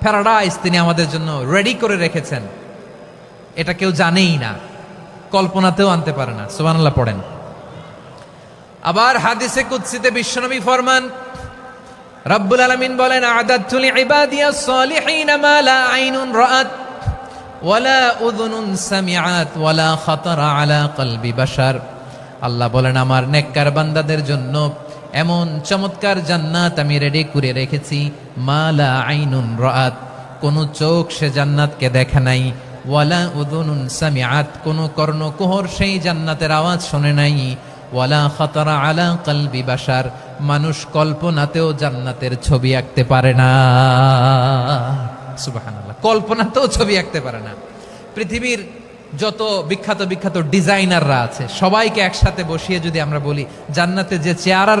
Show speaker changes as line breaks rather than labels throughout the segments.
paradise তিনি আমাদের জন্য রেডি করে রেখেছেন। এটা কেউ জানেই না। কল্পনাতেও আনতে পারে না। সুবহানাল্লাহ পড়েন। আবার হাদিসে কুৎসিতে বিশ্বনবী ফরমান, রব্বুল আলামিন বলেন আদাতুল ইবাদিয়াস সালিহিন মা লা আইনুন রাআত ওয়ালা উযুনুন সামিআত ওয়ালা খাতারা আলা কলবি বাশার। আল্লাহ বলেন, আমার নেককার বান্দাদের জন্য এমন চমৎকার জান্নাত আমি রেডি করে রেখেছি। মালা আইনুন রাত কোন চোখ সে জান্নাতকে দেখে নাই। ওয়ালা উযুনুন সামিআত, কোন কর্ণকুহর সেই জান্নাতের আওয়াজ শোনে নাই। ওয়ালা খতরা আলা কলবি বাশার, মানুষ কল্পনাতেও জান্নাতের ছবি আঁকতে পারে না। সুবহানাল্লাহ, কল্পনাতেও ছবি আঁকতে পারে না। পৃথিবীর যত বিখ্যাত বিখ্যাত ডিজাইনাররা আছে, সবাইকে একসাথে বসিয়ে যদি আমরা বলি, জান্নাতে যে চেয়ার আর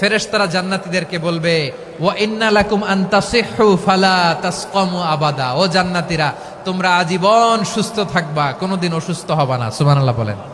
ফেরেশতারা জান্নাতীদেরকে বলবে ও ইন্না লাকুম আন তাসিহু ফালা তাসকামু আবাদা। ও জান্নাতীরা, তোমরা আজীবন সুস্থ থাকবা, কোনোদিন অসুস্থ হবা না। সুবহানাল্লাহ বলেন।